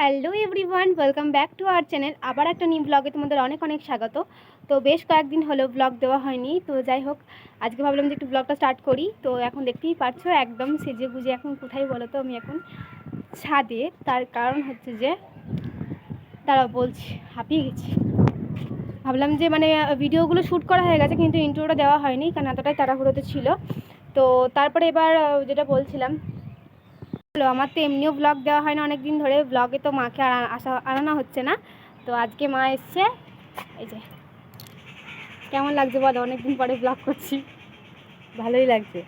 Hello everyone, welcome back to our channel. আবার একটা new ব্লগে তোমাদের অনেক অনেক স্বাগত। তো বেশ কয়েকদিন হলো ব্লগ দেওয়া হয়নি, তো যাই হোক, আজকে ভাবলাম যে একটু ব্লগটা স্টার্ট করি। তো এখন দেখতেই পাচ্ছ একদম সেজে গুজে এখন কোথায় বলো তো, আমি এখন ছাদে। তার কারণ হচ্ছে যে তারা বলছি, হাঁপিয়ে গেছি। ভাবলাম যে মানে ভিডিওগুলো শ্যুট করা হয়ে গেছে, কিন্তু ইন্ট্রোটা দেওয়া হয়নি, কারণ এতটাই তাড়াহুড়োতে ছিল। তো তারপরে এবার যেটা বলছিলাম হলো। আমার তো এমনিও ব্লগ দেওয়া হয় না অনেক দিন ধরে ব্লগে তো মাকে আর আসা আনানো হচ্ছে না। তো আজকে মা এসছে। এই যে কেমন লাগছে বলো? অনেক দিন পরে ব্লগ করছি। ভালোই লাগছে।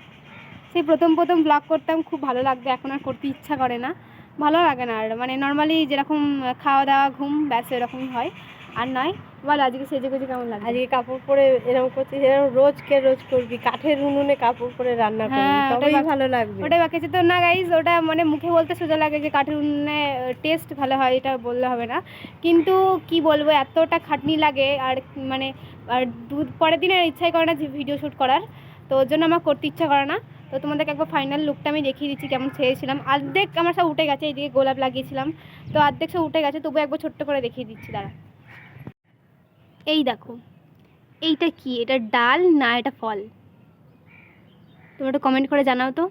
সেই প্রথম প্রথম ব্লগ করতাম খুব ভালো লাগতো এখন আর করতে ইচ্ছা করে না। ভালো লাগে না আর। মানে নর্মালি যেরকম খাওয়া দাওয়া ঘুম ব্যাস এরকম হয়। আর নয় বল আজকে সেজে গুজে কেমন লাগে আজকে কাপড় পরে এরকম করছিস এরকম রোজ কে রোজ করবি? কাঠের উনুনে কাপড় পরে রান্না করবি হ্যাঁ, ওটাই তবেই ভালো লাগবে। ওটা বাকি তো না গাইজ ওটা মানে মুখে বলতে সোজা লাগে যে কাঠের উনুনে টেস্ট ভালো হয় এটা বললে হবে না। কিন্তু কি বলব এতটা খাটনি লাগে আর মানে আর দু পরের দিন আর ইচ্ছাই করে না যে ভিডিও শ্যুট করার। তো ওর জন্য আমার করতে ইচ্ছা করে না। তো তোমাদেরকে একবার ফাইনাল লুকটা আমি দেখিয়ে দিচ্ছি কেমন ছেড়েছিলাম। অর্ধেক আমার সব উঠে গেছে এইদিকে গোলাপ লাগিয়েছিলাম। তো অর্ধেক সব উঠে গেছে তবু একবার ছোট্ট করে দেখিয়ে দিচ্ছি দাঁড়া। এই দেখো। এইটা কি? এটা ডাল না এটা ফল? তোমরা একটু কমেন্ট করে জানাও তো।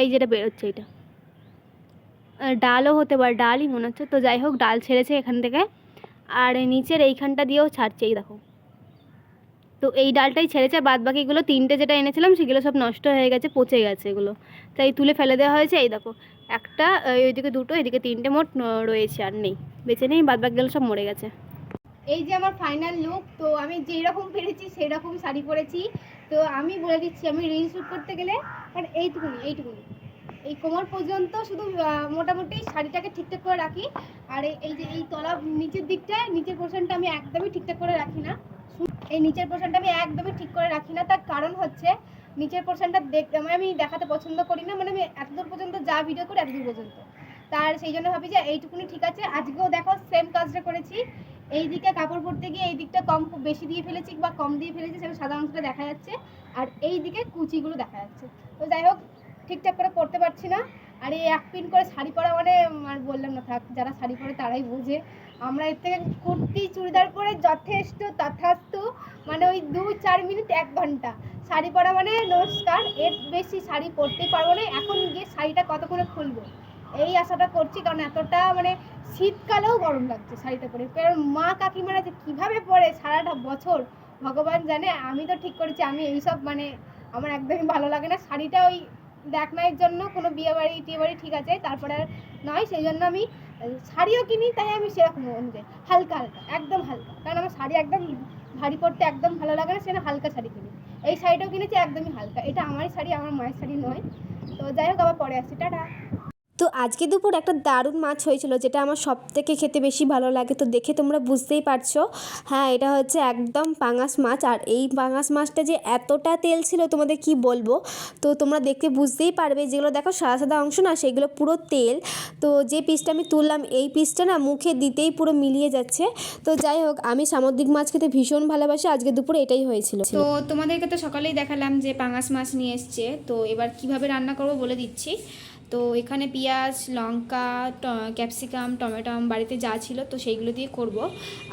এই যেটা বেরোচ্ছে এটা ডালও হতে পারে, ডালই মনে হচ্ছে। তো যাই হোক, ডাল ছেড়েছে এখান থেকে। আর নিচের এইখানটা দিয়েও ছাড়ছে, এই দেখো। তো এই ডালটাই ছেড়েছে বাদ বাকিগুলো তিনটে যেটা এনেছিলাম, সেগুলো সব নষ্ট হয়ে গেছে, পচে গেছে এগুলো। তাই তুলে ফেলে দেওয়া হয়েছে, এই দেখো। একটা ওইদিকে দুটো, এদিকে তিনটে মোট রয়েছে আর নেই। বেঁচে নেই বাদ বাকিগুলো সব মরে গেছে। এই যে আমার ফাইনাল লুক তো আমি যেই রকম পেরেছি সেই রকম শাড়ি পরেছি। তো আমি বলে দিচ্ছি, আমি রিল শ্যুট করতে গেলে মানে এইটুকুনি এইটুকুনি। এই কোমর পর্যন্ত শুধু মোটামুটি শাড়িটাকে ঠিকঠাক করে রাখি। আর এই- এই যে এই তলা নিচের দিকটায়, নিচের পোর্শনটা আমি একদমই ঠিকঠাক করে রাখি না। এই নিচের পোর্শনটা আমি একদমই ঠিক করে রাখি না। তার কারণ হচ্ছে, নিচের পোর্শনটা দেখতে মানে আমি দেখাতে পছন্দ করি না মানে আমি এতদূর পর্যন্ত যা ভিডিও করি এতদূর পর্যন্ত। তার সেই জন্য ভাবি যে এইটুকুনি ঠিক আছে। আজকেও দেখো সেম কাজটা করেছি। এই দিকে কাপড় পরতে গিয়ে এই দিকটা কম বেশি দিয়ে ফেলেছি বা কম দিয়ে ফেলেছি সেটা সাদা অংশটা দেখা যাচ্ছে। আর এই দিকে কুচিগুলো দেখা যাচ্ছে। তো যাই হোক, ঠিকঠাক করে পরতে পারছি না। আর এই এক পিন করে শাড়ি পরা মানে আর বললাম না, থাক, যারা শাড়ি পরে তারাই বোঝে। আমরা এর থেকে কুর্তি, চুড়িদার পরে যথেষ্ট তথাস্ত মানে ওই দু চার মিনিট, এক ঘণ্টা। শাড়ি পরা মানে নমস্কার, এর বেশি শাড়ি পরতেই পারব না। এখন গিয়ে শাড়িটা কতক্ষণে খুলবো? এই আশাটা করছি, কারণ এতটা মানে শীতকালেও গরম লাগছে শাড়িটা পরে। কারণ মা কাকিমারা যে কীভাবে পরে সারাটা বছর, ভগবান জানে, আমি তো ঠিক করেছি, আমি এইসব মানে আমার একদমই ভালো লাগে না। শাড়িটা ওই দেখ মায়ের জন্য, কোনো বিয়ে বাড়ি, টিয়ে বাড়ি ঠিক আছে, তারপরে আর নয়, সেই জন্য আমি শাড়িও কিনি, তাই আমি সেরকম অনুযায়ী, হালকা হালকা, একদম হালকা। কারণ আমার শাড়ি একদম ভারী পরতে একদম ভালো লাগে না, সেজন্য হালকা শাড়ি কিনি। এই শাড়িটাও কিনেছি, একদমই হালকা। এটা আমারই শাড়ি, আমার মায়ের শাড়ি নয়। তো যাই হোক, আবার পরে আসছি। টাটা। তো আজকে দুপুর একটা দারুণ মাছ হয়েছিল, যেটা আমার সব থেকে খেতে বেশি ভালো লাগে। তো দেখে তোমরা বুঝতেই পারছ। হ্যাঁ এটা হচ্ছে একদম পাঙাশ মাছ। আর এই পাঙাশ মাছটা যে এতটা তেল ছিল, তোমাদের কি বলব? তো তোমরা দেখতে বুঝতেই পারবে, যেগুলো দেখো সাদা সাদা অংশ না, সেগুলো পুরো তেল। তো যে পিসটা আমি তুললাম, এই পিসটা না মুখে দিতেই পুরো মিলিয়ে যাচ্ছে। তো যাই হোক, আমি সামুদ্রিক মাছ খেতে ভীষণ ভালোবাসি। আজকে দুপুরে এটাই হয়েছিল। তো তোমাদেরকে তো সকালেই দেখালাম যে পাঙাশ মাছ নিয়ে এসছে। তো এবার কীভাবে রান্না করব বলে দিচ্ছি। তো এখানে পেঁয়াজ, লঙ্কা ক্যাপসিকাম, টমেটম বাড়িতে যা ছিল তো সেইগুলো দিয়ে করব।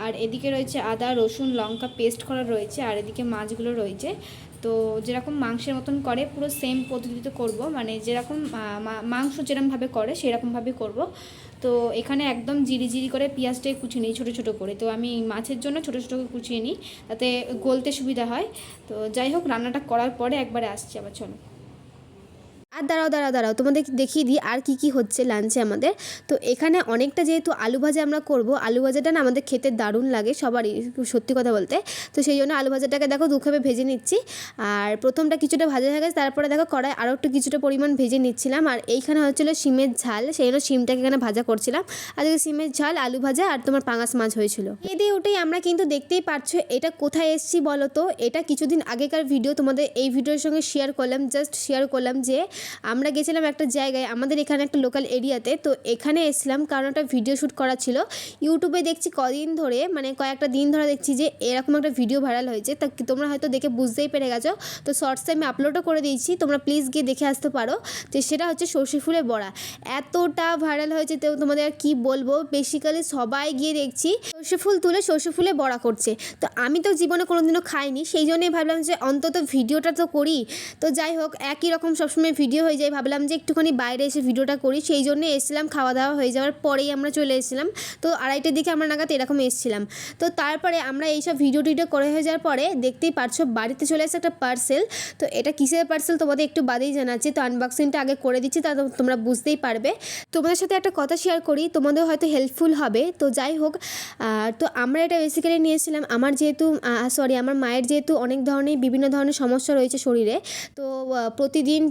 আর এদিকে রয়েছে আদা, রসুন, লঙ্কা পেস্ট করা রয়েছে আর এদিকে মাছগুলো রয়েছে। তো যেরকম মাংসের মতন করে পুরো সেম পদ্ধতিতে করব। মানে যেরকম মাংস যেরকমভাবে করে সেরকমভাবে করব। তো এখানে একদম জিরি জিরি করে পেঁয়াজটাই কুচিয়ে নিই ছোটো ছোটো করে। তো আমি মাছের জন্য ছোটো ছোটো করে কুচিয়ে নিই, তাতে গলতে সুবিধা হয়। তো যাই হোক, রান্নাটা করার পরে একবারে আসছি আবার, চলো। আর দাঁড়াও দাঁড়াও দাঁড়াও তোমাদের দেখিয়ে দিই আর কি কি হচ্ছে লাঞ্চে আমাদের। তো এখানে অনেকটা যেহেতু আলু ভাজা আমরা করব, আলু ভাজাটা না আমাদের খেতে দারুণ লাগে সবারই, সত্যি কথা বলতে। তো সেই জন্য আলু ভাজাটাকে দেখো দুখাবে ভেজে নিচ্ছি। আর প্রথমটা কিছুটা ভাজা হয়ে গেছে, তারপরে দেখো কড়াই আরও একটু কিছুটা পরিমাণ ভেজে নিচ্ছিলাম। আর এইখানে হচ্ছিল শিমের ঝাল, সেই জন্য শিমটাকে এখানে ভাজা করছিলাম। আজকে শিমের ঝাল, আলু ভাজা আর তোমার পাঙাশ মাছ হয়েছিল। এই দিয়ে ওটাই আমরা কিন্তু দেখতেই পারছ এটা কোথায় এসছি বলো তো? এটা কিছুদিন আগেকার ভিডিও তোমাদের এই ভিডিওর সঙ্গে শেয়ার করলাম জাস্ট শেয়ার করলাম যে আমরা গেছিলাম একটা জায়গায়, আমাদের এখানে একটা লোকাল এরিয়াতে তো এখানে এসলাম কারণ একটা ভিডিও শ্যুট করা ছিল। ইউটিউবে দেখছি কদিন ধরে মানে কয়েকটা দিন ধরে দেখছি যে এরকম একটা ভিডিও ভাইরাল হয়েছে। তা তোমরা হয়তো দেখে বুঝতেই পেরে গেছো। তো শর্টসে আমি আপলোডও করে দিয়েছি, তোমরা প্লিজ গিয়ে দেখে আসতে পারো। তো সেটা হচ্ছে সর্ষে ফুলের বড়া। এতটা ভাইরাল হয়েছে, তো তোমাদের আর কী বলব? বেসিক্যালি সবাই গিয়ে দেখছি সর্ষে ফুল তুলে সর্ষে ফুলে বড়া করছে। তো আমি তো জীবনে কোনোদিনও খাইনি, সেই জন্যই ভাবলাম যে অন্তত ভিডিওটা তো করি। তো যাই হোক, একই রকম সবসময় ভিডিও হয়ে যায়। ভাবলাম যে একটুখানি বাইরে এসে ভিডিওটা করি। সেই জন্য এসেছিলাম, খাওয়া দাওয়া হয়ে যাওয়ার পরেই আমরা চলে এসেছিলাম। তো আড়াইটের দিকে আমরা নাগাদ এরকম এসেছিলাম। তো তারপরে আমরা এইসব ভিডিও টিডিও করে হয়ে যাওয়ার পরে দেখতেই পারছ বাড়িতে চলে এসে একটা পার্সেল তো এটা কিসের পার্সেল তোমাদের একটু বাদেই জানাচ্ছি। তো আনবক্সিংটা আগে করে দিচ্ছি, তা তোমরা বুঝতেই পারবে। তোমাদের সাথে একটা কথা শেয়ার করি, তোমাদের হয়তো হেল্পফুল হবে। তো যাই হোক তো আমরা এটা বেসিক্যালি নিয়েছিলাম আমার যেহেতু সরি আমার মায়ের যেহেতু অনেক ধরনের, বিভিন্ন ধরনের সমস্যা রয়েছে শরীরে। তো প্রতিদিন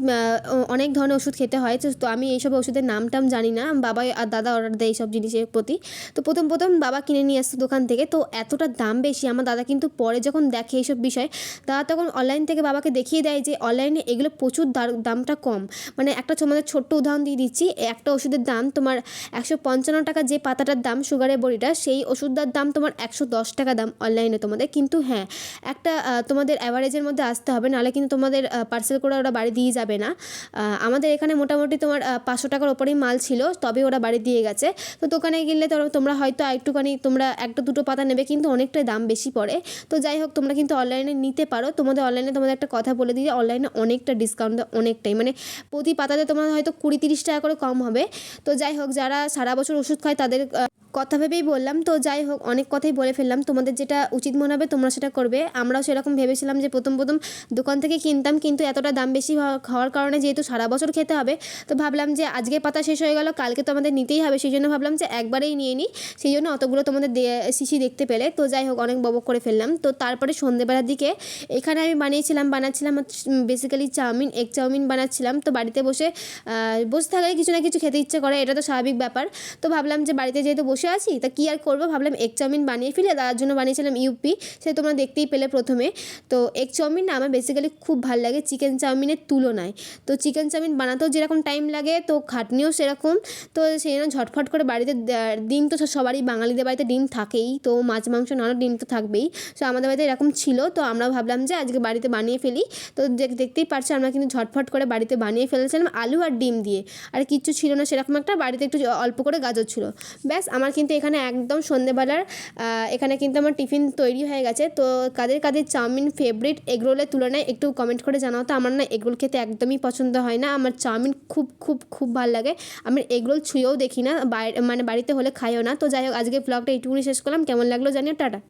অনেক ধরনের ওষুধ খেতে হয়, তো আমি এইসব ওষুধের নাম টাম জানি না। বাবা আর দাদা অর্ডার দেয় এইসব জিনিসের প্রতি। তো প্রথম প্রথম বাবা কিনে নিয়ে আসতো দোকান থেকে, তো এতটা দাম বেশি। আমার দাদা কিন্তু পরে যখন দেখে এইসব বিষয়, দাদা তখন অনলাইন থেকে বাবাকে দেখিয়ে দেয় যে অনলাইনে এগুলো প্রচুর দামটা কম। মানে একটা তোমাদের ছোট্ট উদাহরণ দিয়ে দিচ্ছি, একটা ওষুধের দাম তোমার একশো পঞ্চান্ন টাকা যে পাতাটার দাম সুগারের বড়িটা সেই ওষুধটার দাম তোমার একশো দশ টাকা দাম অনলাইনে তোমাদের। কিন্তু হ্যাঁ একটা তোমাদের অ্যাভারেজের মধ্যে আসতে হবে, নাহলে কিন্তু তোমাদের পার্সেল করে ওরা বাড়ি দিয়ে যাবে না। আমাদের এখানে মোটামুটি তোমার পাঁচশো টাকার ওপরেই মাল ছিল, তবে ওরা বাড়ি দিয়ে গেছে। তো দোকানে গেলে তোমরা হয়তো একটুখানি, তোমরা একটা দুটো পাতা নেবে, কিন্তু অনেকটাই দাম বেশি পড়ে। তো যাই হোক, তোমরা কিন্তু অনলাইনে নিতে পারো। তোমাদের অনলাইনে তোমাদের একটা কথা বলে দিই, অনলাইনে অনেকটা ডিসকাউন্ট দেয় অনেকটাই। মানে প্রতি পাতাতে তোমার হয়তো কুড়ি তিরিশ টাকা করে কম হবে। তো যাই হোক, যারা সারা বছর ওষুধ খায় তাদের কথা ভেবেই বললাম, তো যাই হোক, অনেক কথাই বলে ফেললাম। তোমাদের যেটা উচিত মনে হবে, তোমরা সেটা করবে। আমরাও সেরকম ভেবেছিলাম যে প্রথম প্রথম দোকান থেকে কিনতাম, কিন্তু এতটা দাম বেশি হওয়া- হওয়ার কারণে যেহেতু সারা বছর খেতে হবে, তো ভাবলাম যে আজকে পাতা শেষ হয়ে গেল, কালকে তো আমাদের নিতেই হবে। সেই জন্য ভাবলাম যে একবারেই নিয়ে নিই। সেই জন্য অতগুলো তোমাদের শিশি দেখতে পেলে। তো যাই হোক, অনেক ববক করে ফেললাম। তো তারপরে সন্ধেবেলার দিকে এখানে আমি বানিয়েছিলাম, বানাচ্ছিলাম বেসিক্যালি চাউমিন এগ চাউমিন বানাচ্ছিলাম। তো বাড়িতে বসে বসে থাকলে কিছু না কিছু খেতে ইচ্ছে করে, এটা তো স্বাভাবিক ব্যাপার। তো ভাবলাম যে বাড়িতে যেহেতু বসে আছি? তা কী আর করব? ভাবলাম এগ চাউমিন বানিয়ে ফেলে তার জন্য বানিয়েছিলাম ইউপি সে তোমরা দেখতেই পেলে প্রথমে। তো এগ চাউমিন না, আমার বেসিক্যালি খুব ভালো লাগে চিকেন চাউমিনের তুলনায়। তো চিকেন চাউমিন বানাতেও যেরকম টাইম লাগে, তো খাটনিও সেরকম। তো সেই জন্য ঝটফট করে বাড়িতে ডিম তো সবারই, বাঙালিদের বাড়িতে ডিম থাকেই। তো মাছ, মাংস নানা ডিম তো থাকবেই। তো আমাদের বাড়িতে এরকম ছিল, তো আমরা ভাবলাম যে আজকে বাড়িতে বানিয়ে ফেলি। তো দেখ- দেখতেই পারছ আমরা কিন্তু ঝটফট করে বাড়িতে বানিয়ে ফেলেছিলাম আলু আর ডিম দিয়ে। আর কিচ্ছু ছিল না সেরকম একটা, বাড়িতে একটু অল্প করে গাজর ছিল। ব্যাস, আমার কিন্তু এখানে একদম সন্ধেবেলার এখানে কিন্তু আমার টিফিন তৈরি হয়ে গেছে। তো কাদের কাদের চাউমিন ফেভারিট এগরোলের তুলনায় একটু কমেন্ট করে জানাও তো। আমার না এগরোল খেতে একদমই পছন্দ হয় না। আমার চাউমিন খুব খুব খুব ভালো লাগে। আমি এগরোল ছুঁয়েও দেখি না। মানে বাড়িতে হলে খাইও না। তো যাই হোক আজকে ব্লগটা এইটুকুনি শেষ করলাম। কেমন লাগল জানিও। টাটা।